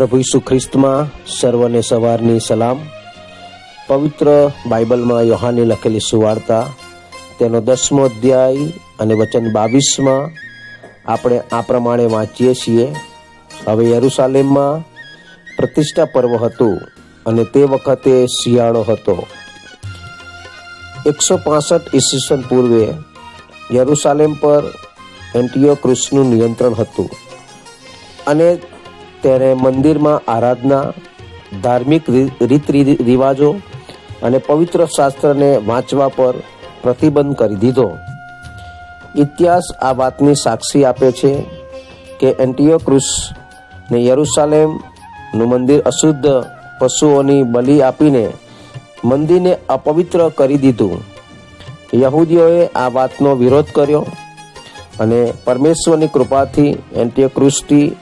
પ્રભુ ઈસુ ખ્રિસ્તમાં સર્વને સવારની સલામ. પવિત્ર બાઇબલમાં યોહાની લખેલી સુવાર્તા, તેનો દસમો અધ્યાય અને વચન બાવીસમાં આપણે આ પ્રમાણે વાંચીએ છીએ. હવે યરુસાલેમમાં પ્રતિષ્ઠા પર્વ હતું અને તે વખતે શિયાળો હતો. એકસો પાસઠ ઈસવીસન પૂર્વે યરુસાલેમ પર એન્ટિયોક્રુસનું નિયંત્રણ હતું. અને તેણે મંદિરમાં આરાધના, ધાર્મિક રીત રિવાજો અને પવિત્ર શાસ્ત્રને વાંચવા પર પ્રતિબંધ કરી દીધો. ઇતિહાસ આ વાતની સાક્ષી આપે છે કે એન્ટિયોક્રુસ ને યરુસાલેમનું મંદિર અશુદ્ધ પશુઓની બલિ આપીને મંદિરને અપવિત્ર કરી દીધું. યહૂદીઓએ આ વાતનો વિરોધ કર્યો અને પરમેશ્વરની કૃપાથી એન્ટિયોક્રુસથી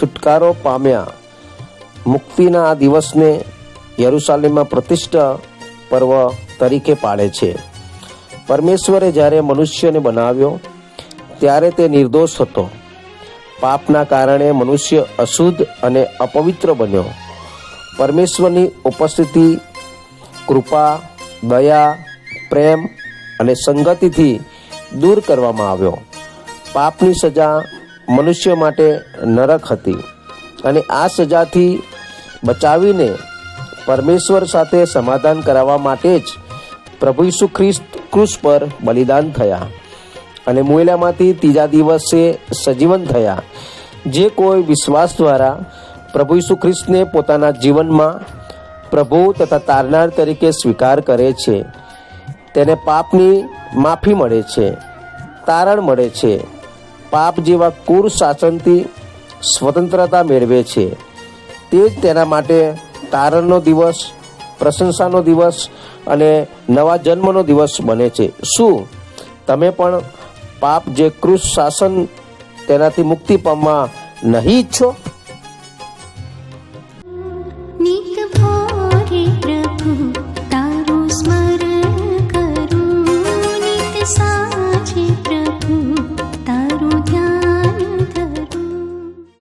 છુટકારો પામ્યા. મુક્તિના આ દિવસને યરુસાલેમમાં પ્રતિષ્ઠા પર્વ તરીકે પાડે છે. પરમેશ્વરે જ્યારે મનુષ્યને બનાવ્યો, ત્યારે તે નિર્દોષ હતો. પાપના કારણે મનુષ્ય અશુદ્ધ અને અપવિત્ર બન્યો. પરમેશ્વરની ઉપસ્થિતિ, કૃપા, દયા, પ્રેમ અને સંગતિથી દૂર કરવામાં આવ્યો. પાપની સજા મનુષ્ય માટે નરક હતી. અને આ સજાથી બચાવીને પરમેશ્વર સાથે સમાધાન કરાવવા માટે જ પ્રભુ ઈસુ ખ્રિસ્ત ક્રુસ પર બલિદાન થયા. અને મુએલામાંથી ત્રીજા દિવસે સજીવન થયા. જે કોઈ વિશ્વાસ દ્વારા પ્રભુ ઈસુ ખ્રિસ્તને પોતાના જીવનમાં પ્રભુ તથા તારનાર તરીકે સ્વીકાર કરે છે. તેને પાપની માફી મળે છે. તારણ મળે છે. પાપ જેવા કુર શાસનથી સ્વતંત્રતા મેળવે છે. તે જ તેના માટે તારણનો દિવસ, પ્રશંસાનો દિવસ અને નવા જન્મનો દિવસ બને છે. શું તમે પણ પાપ જે કૃષ શાસન તેનાથી મુક્તિ પામવા નહીં ઈચ્છો? પ્રભુ, તારું સ્મરણ કરું સાચે